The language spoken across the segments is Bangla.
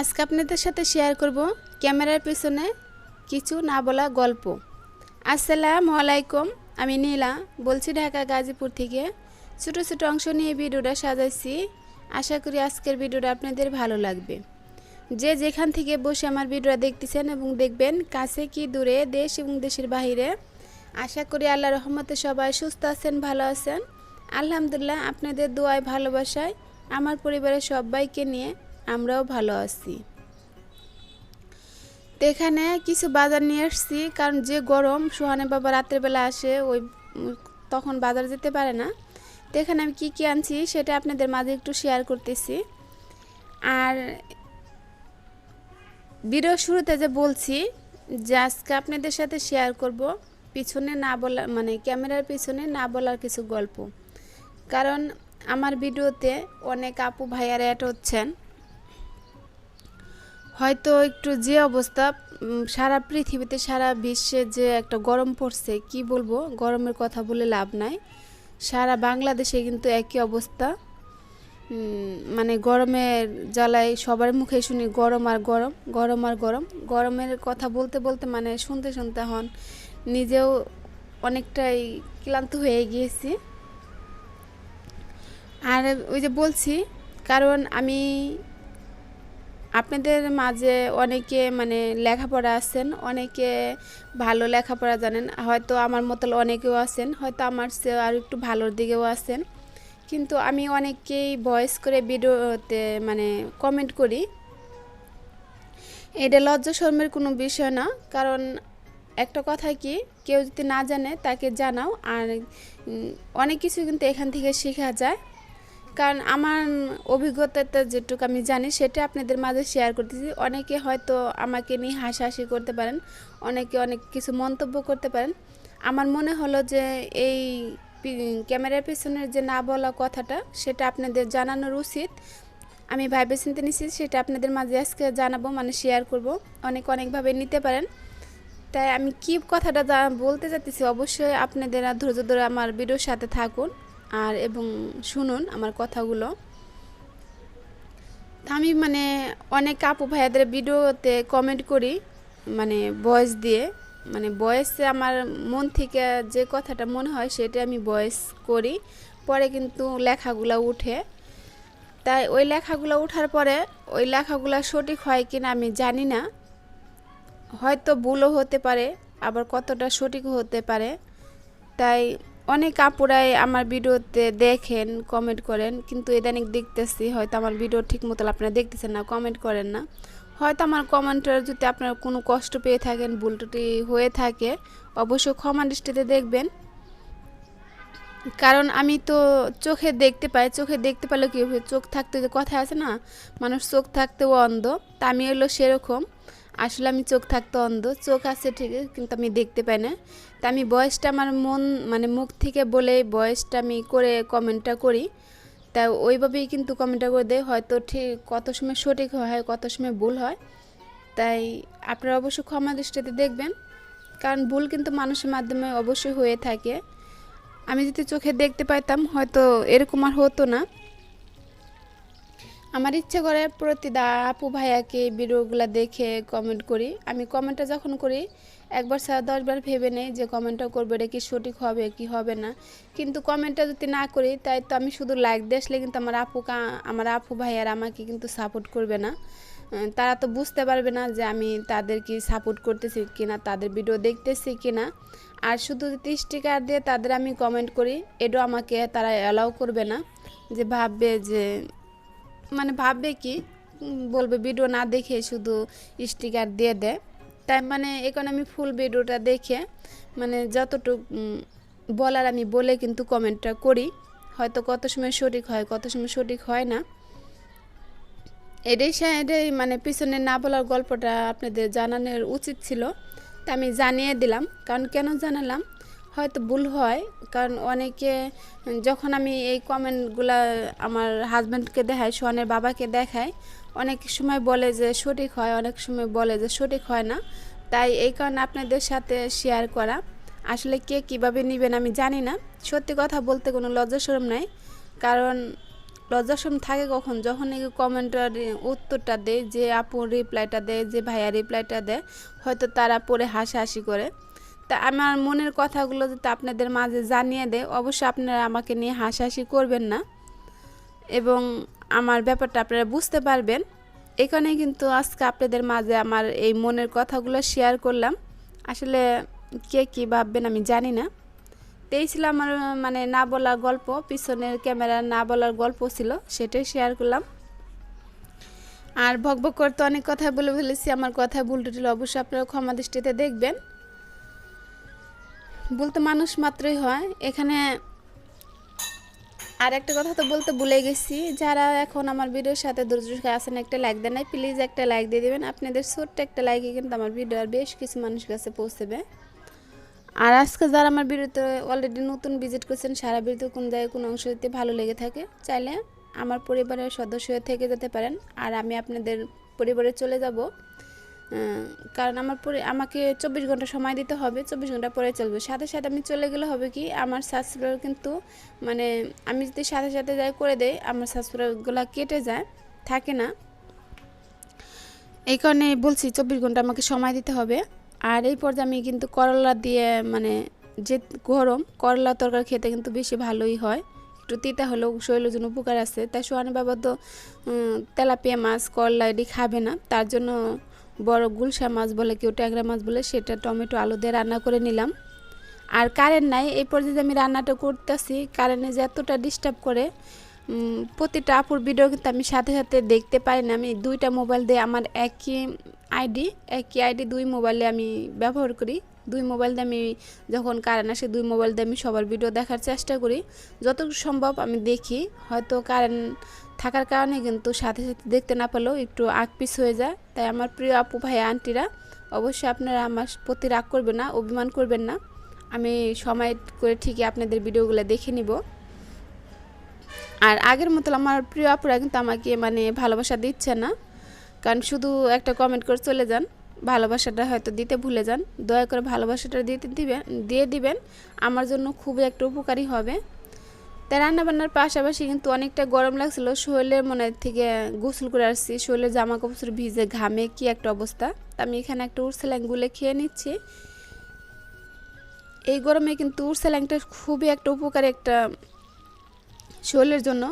আজকে আপনাদের সাথে শেয়ার করব ক্যামেরার পেছনে কিছু না বলা গল্প। আসসালামু আলাইকুম, আমি নীলা, বলছি ঢাকা গাজীপুর থেকে। ছোটো ছোটো অংশ নিয়ে ভিডিওটা সাজাইছি। আশা করি আজকের ভিডিওটা আপনাদের ভালো লাগবে। যে যেখান থেকে বসে আমার ভিডিওটা দেখতেছেন এবং দেখবেন, কাছে কি দূরে দেশ এবং দেশের বাহিরে, আশা করি আল্লাহ রহমতে সবাই সুস্থ আছেন, ভালো আছেন। আলহামদুলিল্লাহ, আপনাদের দোয়ায়, ভালোবাসায়, আমার পরিবারের সবাইকে নিয়ে আমরাও ভালো আছি। এখানে কিছু বাজার নিয়ে আসছি, কারণ যে গরম, সোহানে বাবা রাতের বেলা আসে, ওই তখন বাজার যেতে পারে না। তো এখানে আমি কী কী আনছি সেটা আপনাদের মাঝে একটু শেয়ার করতেছি। আর ভিডিও শুরুতে যে বলছি, যে আজকে আপনাদের সাথে শেয়ার করব পিছনে না বলা মানে ক্যামেরার পিছনে না বলার কিছু গল্প। কারণ আমার ভিডিওতে অনেক আপু ভাইয়ারা অ্যাড হচ্ছেন। হয়তো একটু যে অবস্থা সারা পৃথিবীতে, সারা বিশ্বে যে একটা গরম পড়ছে, কি বলব? গরমের কথা বলে লাভ নাই। সারা বাংলাদেশে কিন্তু একই অবস্থা। মানে গরমের জ্বালায় সবার মুখে শুনি গরম আর গরম গরম আর গরম। গরমের কথা বলতে বলতে মানে শুনতে শুনতে হন, নিজেও অনেকটাই ক্লান্ত হয়ে গিয়েছি। আর ওই যে বলছি, কারণ আমি আপনাদের মাঝে অনেকে মানে লেখাপড়া আছেন, অনেকে ভালো লেখাপড়া জানেন, হয়তো আমার মতো অনেকেও আছেন, হয়তো আমার চেয়ে আর একটু ভালোর দিকেও আছেন। কিন্তু আমি অনেককেই ভয়েস করে ভিডিওতে মানে কমেন্ট করি। এটা লজ্জা শর্মের কোনো বিষয় না, কারণ একটা কথা কি, কেউ যদি না জানে তাকে জানাও, আর অনেক কিছু কিন্তু এখান থেকে শেখা যায়। কারণ আমার অভিজ্ঞতাতে যেটুকু আমি জানি, সেটা আপনাদের মাঝে শেয়ার করতেছি। অনেকে হয়তো আমাকে নিয়ে হাসাহাসি করতে পারেন, অনেকে অনেক কিছু মন্তব্য করতে পারেন। আমার মনে হলো যে এই ক্যামেরার পেছনের যে না বলা কথাটা, সেটা আপনাদের জানানোর উচিত। আমি ভাইবে চিনতে নিচ্ছি সেটা আপনাদের মাঝে আজকে জানাব মানে শেয়ার করব। অনেক অনেকভাবে নিতে পারেন। তাই আমি কি কথাটা বলতে চাইতেছি, অবশ্যই আপনাদের ধৈর্য ধরে আমার ভিডিওর সাথে থাকুন। আর এবং শুনুন আমার কথাগুলো। আমি মানে অনেক আপু ভাইয়াদের ভিডিওতে কমেন্ট করি মানে ভয়েস দিয়ে। মানে ভয়েসে আমার মন থেকে যে কথাটা মনে হয় সেটা আমি ভয়েস করি, পরে কিন্তু লেখাগুলো উঠে। তাই ওই লেখাগুলো ওঠার পরে ওই লেখাগুলো সঠিক হয় কিনা আমি জানি না। হয়তো ভুলও হতে পারে, আবার কতটা সঠিক হতে পারে। তাই অনেক আপুরাই আমার ভিডিওতে দেখেন কমেন্ট করেন, কিন্তু ইদানিং দেখতেছি, হয়তো আমার ভিডিও ঠিক মতো আপনারা দেখতেছেন না কমেন্ট করেন না। হয়তো আমার কমেন্টের যদি আপনারা কোনো কষ্ট পেয়ে থাকেন, ভুল হয়ে থাকে, অবশ্যই ক্ষমা দৃষ্টিতে দেখবেন। কারণ আমি তো চোখে দেখতে পাই, চোখে দেখতে পেলে কি হবে? চোখ থাকতে যে কথা আছে না, মানুষ চোখ থাকতেও অন্ধ, তা আমি হলো সেরকম। আসলে আমি চোখ থাকতে অন্ধ, চোখ আছে ঠিকই কিন্তু আমি দেখতে পাই না। তা আমি বয়সটা আমার মন মানে মুখ থেকে বলে বয়সটা আমি করে কমেন্টটা করি। তা ওইভাবেই কিন্তু কমেন্টটা করে দেয়, হয়তো ঠিক কত সময় সঠিক হয়, কত সময় ভুল হয়। তাই আপনারা অবশ্যই ক্ষমা দৃষ্টিতে দেখবেন, কারণ ভুল কিন্তু মানুষের মাধ্যমে অবশ্যই হয়ে থাকে। আমি যদি চোখে দেখতে পাইতাম, হয়তো এরকম আর হতো না। আমার ইচ্ছে করে প্রতিদা আপু ভাইয়াকে ভিডিওগুলো দেখে কমেন্ট করি। আমি কমেন্টটা যখন করি, একবার ছাড়া দশবার ভেবে নেই যে কমেন্টটা করব, এটা কি সঠিক হবে, কি হবে না। কিন্তু কমেন্টটা যদি না করি, তাই তো আমি শুধু লাইক আসলে কিন্তু আমার আপু কা- আমার আপু ভাইয়ার আমাকে কিন্তু সাপোর্ট করবে না। তারা তো বুঝতে পারবে না যে আমি তাদেরকে সাপোর্ট করতেছি কিনা, তাদের ভিডিও দেখতেছি কিনা। আর শুধু যদি স্টিকার দিয়ে তাদের আমি কমেন্ট করি, এটাও আমাকে তারা অ্যালাউ করবে না। যে ভাববে যে মানে ভাববে কি বলবে ভিডিও না দেখে শুধু স্টিকার দিয়ে দেয়। তাই মানে এখন আমি ফুল ভিডিওটা দেখে মানে যতটুকু বলার আমি বলে কিন্তু কমেন্টটা করি। হয়তো কত সময় সঠিক হয়, কত সময় সঠিক হয় না। এটাই এটাই মানে পিছনে না বলার গল্পটা আপনাদের জানানোর উচিত ছিল। তা আমি জানিয়ে দিলাম। কারণ কেন জানালাম? হয়তো ভুল হয়, কারণ অনেকে যখন আমি এই কমেন্টগুলা আমার হাজব্যান্ডকে দেখাই, সোহানের বাবাকে দেখাই, অনেক সময় বলে যে সঠিক হয়, অনেক সময় বলে যে সঠিক হয় না। তাই এই কারণে আপনাদের সাথে শেয়ার করা। আসলে কে কীভাবে নেবেন আমি জানি না। সত্যি কথা বলতে কোনো লজ্জা শরম নাই। কারণ লজ্জাসম থাকে কখন? যখন এই কমেন্টের উত্তরটা দেয়, যে আপু রিপ্লাইটা দেয়, যে ভাইয়া রিপ্লাইটা দেয়, হয়তো তারা পড়ে হাসাহাসি করে। তা আমার মনের কথাগুলো যদি আপনাদের মাঝে জানিয়ে দেয়, অবশ্যই আপনারা আমাকে নিয়ে হাসাহাসি করবেন না। এবং আমার ব্যাপারটা আপনারা বুঝতে পারবেন। এখানে কিন্তু আজকে আপনাদের মাঝে আমার এই মনের কথাগুলো শেয়ার করলাম। আসলে কে কী ভাববেন আমি জানি না। তো এই ছিল আমার মানে না বলার গল্প। পিছনের ক্যামেরা না বলার গল্প ছিল, সেটাই শেয়ার করলাম। আর ভক ভক করতে অনেক কথা বলে ফেলেছি। আমার কথা ভুল টুটিল অবশ্যই আপনারা ক্ষমা দৃষ্টিতে দেখবেন। বলতে মানুষ মাত্রই হয়। এখানে আর একটা কথা তো বলতে ভুলে গেছি। যারা এখন আমার ভিডিওর সাথে ধৈর্য আছেন, একটা লাইক দেন নাই প্লিজ একটা লাইক দিয়ে দেবেন। আপনাদের ছোট্ট একটা লাইকে কিন্তু আমার ভিডিও আর বেশ কিছু মানুষের কাছে পৌঁছবে। আর আজকে যারা আমার ভিডিওতে অলরেডি নতুন ভিজিট করছেন, সারা ভিডিওতে কোন জায়গায় কোনো অংশ দিতে ভালো লেগে থাকে, চাইলে আমার পরিবারের সদস্য থেকে যেতে পারেন। আর আমি আপনাদের পরিবারে চলে যাব। কারণ আমার পরে, আমাকে চব্বিশ ঘণ্টা সময় দিতে হবে, চব্বিশ ঘণ্টা পরে চলবে। সাথে সাথে আমি চলে গেলে হবে কি, আমার সাবস্ক্রাইবার কিন্তু মানে আমি যদি সাথে সাথে যাই করে দেই, আমার সাবস্ক্রাইবারগুলো কেটে যায়, থাকে না। এই কারণে বলছি, চব্বিশ ঘণ্টা আমাকে সময় দিতে হবে। আর এই পর্যায়ে আমি কিন্তু করলা দিয়ে মানে যে গরম, করলা তরকারি খেতে কিন্তু বেশি ভালোই হয়। একটু তিতা হলেও শরীরের জন্য উপকার আছে। তাই সোহানি বাবা তো তেলাপিয়া মাছ, করলা এটি খাবে না। তার জন্য বড় গুলশা মাছ বলে কেউ ট্যাংরা মাছ বলে, সেটা টমেটো, আলু দিয়ে রান্না করে নিলাম। আর কারেন্ট নাই, এই পর্যায়ে আমি রান্নাটা করতেছি। কারেন্টে যে এতটা ডিস্টার্ব করে প্রতিটা আপুর ভিডিও কিন্তু আমি সাথে সাথে দেখতে পাই না। আমি দুইটা মোবাইল দিয়ে আমার একই আইডি একই আইডি দুই মোবাইলে আমি ব্যবহার করি। দুই মোবাইল দিয়ে আমি যখন কারেন্ট আসে, দুই মোবাইল দিয়ে আমি সবার ভিডিও দেখার চেষ্টা করি। যতটুকু সম্ভব আমি দেখি। হয়তো কারেন্ট থাকার কারণে কিন্তু সাথে সাথে দেখতে না পেলেও একটু আগ পিছ হয়ে যায়। তাই আমার প্রিয় আপু ভাই আন্টিরা অবশ্যই আপনারা আমার প্রতি রাগ করবেন না, অভিমান করবেন না। আমি সময় করে ঠিকই আপনাদের ভিডিওগুলো দেখে নিব। আর আগের মতো আমার প্রিয় আপুরা কিন্তু আমাকে মানে ভালোবাসা দিচ্ছে না। কারণ শুধু একটা কমেন্ট করে চলে যান, ভালোবাসাটা হয়তো দিতে ভুলে যান। দয়া করে ভালোবাসাটা দিতে দিবেন, দিয়ে দিবেন। আমার জন্য খুবই একটা উপকারী হবে। তাই রান্নাবান্নার পাশাপাশি কিন্তু অনেকটা গরম লাগছিল। শরীরের মনে থেকে গোসল করে আসছি। শরীরের জামা কাপড় ভিজে ঘামে কি একটা অবস্থা। তা আমি এখানে একটা উড়সালাং গুলে খেয়ে নিচ্ছি। এই গরমে কিন্তু উড়সালাংটা খুবই একটা উপকারী একটা শরীরের জন্য।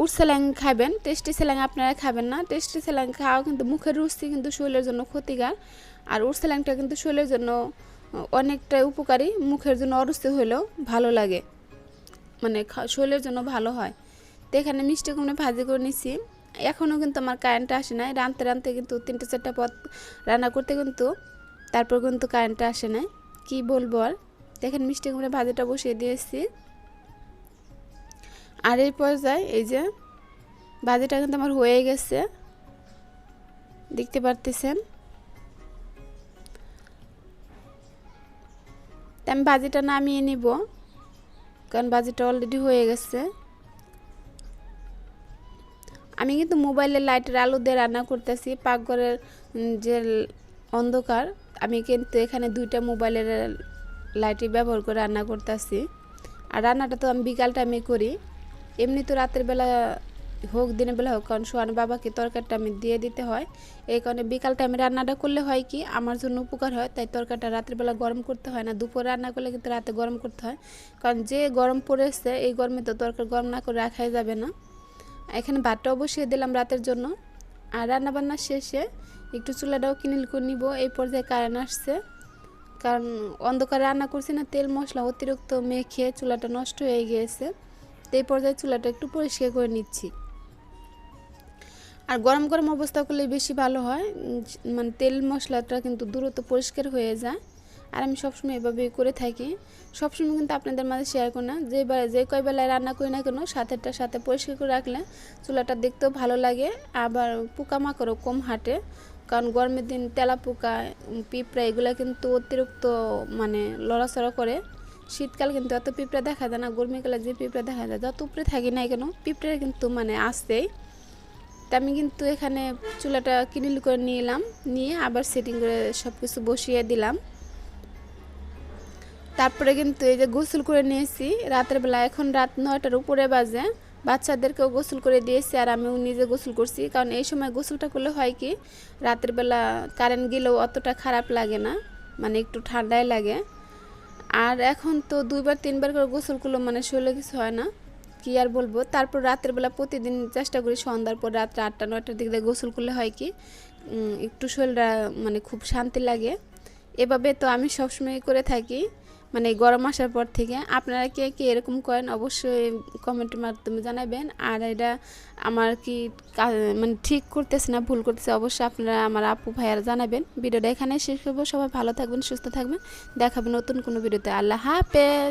উট স্যালাং খাবেন টেস্টি স্যালাং আপনারা খাবেন না। টেস্টি স্যালাং খাওয়া কিন্তু মুখের রুচি কিন্তু শরীরের জন্য ক্ষতিকার। আর উট স্যালাংটা কিন্তু শরীরের জন্য অনেকটা উপকারী। মুখের জন্য অরুচি হলেও ভালো লাগে। মানে শরীরের জন্য ভালো হয়। তো এখানে মিষ্টি কুমড়ে ভাজি করে নিছি। এখনও কিন্তু আমার কারেন্টটা আসে নাই। রাঁধতে রাঁধতে কিন্তু তিনটে চারটা পথ রান্না করতে কিন্তু তারপর কিন্তু কারেন্টটা আসে নাই। কি বলব আর? দেখেন মিষ্টি কুমড়ে ভাজিটা বসিয়ে দিয়েছি। আর এই পর্যায়ে এই যে ভাজিটা কিন্তু আমার হয়ে গেছে। দেখতে পারতেছেন? আমি ভাজিটা নামিয়ে নিব। কারণ বাজিটা অলরেডি হয়ে গেছে। আমি কিন্তু মোবাইলে লাইটের আলো দিয়ে রান্না করতেছি, পাকঘরের যে অন্ধকার, আমি কিন্তু এখানে দুইটা মোবাইলের লাইটই ব্যবহার করে রান্না করতেছি। আর রান্নাটা তো আমি বিকাল টাইমে করি। এমনি তো রাতের বেলা হোক দিনের বেলা হোক, কারণ সোহান বাবাকে তরকারিটা আমি দিয়ে দিতে হয়। এই কারণে বিকাল টাইমে রান্নাটা করলে হয় কি, আমার জন্য উপকার হয়, তাই তরকারিটা রাতের বেলা গরম করতে হয় না, দুপুরে রান্না করলে কিন্তু রাতে গরম করতে হয়। কারণ যে গরম পড়েছে, এই গরমে তো তরকারি গরম না করে রাখাই যাবে না। এখানে ভাতটা বসিয়ে দিলাম রাতের জন্য। আর রান্নাবান্না শেষে একটু চুলাটাও কিনিল করে নিব, এই পর্যায়ে কারেন্ট আসছে। কারণ অন্ধকারে রান্না করছি না, তেল, মশলা, অতিরিক্ত মেখে চুলাটা নষ্ট হয়ে গিয়েছে। তো এই পর্যায়ে চুলাটা একটু পরিষ্কার করে নিচ্ছি। আর গরম গরম অবস্থা করলে বেশি ভালো হয়। মানে তেল মশলাটা কিন্তু দ্রুত পরিষ্কার হয়ে যায়। আর আমি সবসময় এভাবেই করে থাকি। সবসময় কিন্তু আপনাদের মাঝে শেয়ার করি না। যে যে কয় বেলায় রান্না করি না কেন সাথেরটার সাথে পরিষ্কার করে রাখলে চুলাটা দেখতেও ভালো লাগে। আবার পোকামাকড়ও কম হাঁটে। কারণ গরমের দিন তেলা পোকা পিঁপড়া এগুলো কিন্তু অতিরিক্ত মানে লড়াচড়া করে। শীতকাল কিন্তু এত পিঁপড়া দেখা যায় না। গরমিকালে যে পিঁপড়া দেখা যায়, যত উপরে থাকি না কেন পিঁপড়া কিন্তু মানে আসতেই তা আমি কিন্তু এখানে চুলাটা কিনিল করে নিয়ে এলাম নিয়ে আবার সেটিং করে সব কিছু বসিয়ে দিলাম। তারপরে কিন্তু এই যে গোসল করে নিয়েছি, রাতের বেলা এখন রাত নয়টার উপরে বাজে, বাচ্চাদেরকেও গোসল করে দিয়েছি আর আমিও নিজে গোসল করছি। কারণ এই সময় গোসলটা করলে হয় কি, রাতের বেলা কারেন্ট গেলেও অতটা খারাপ লাগে না মানে একটু ঠান্ডাই লাগে। আর এখন তো দুইবার তিনবার করে গোসল করলে মানে শরীরে কিছু হয় না। কি আর বলব? তারপর রাতের বেলা প্রতিদিন চেষ্টা করি সন্ধ্যার পর রাত্রে আটটা, নয়টার দিক গোসল করলে হয় কি একটু শরীরটা মানে খুব শান্তি লাগে। এভাবে তো আমি সবসময় করে থাকি মানে গরম আসার পর থেকে। আপনারা কে কে এরকম করেন অবশ্যই কমেন্টের মাধ্যমে জানাবেন। আর এটা আমার কি মানে ঠিক করতেছে না ভুল করতেছে অবশ্যই আপনারা আমার আপু ভাইয়ারা জানাবেন। ভিডিওটা এখানে শেষ করব। সবাই ভালো থাকবেন, সুস্থ থাকবেন। দেখাবেন নতুন কোনো ভিডিওতে। আল্লাহ হাফেজ!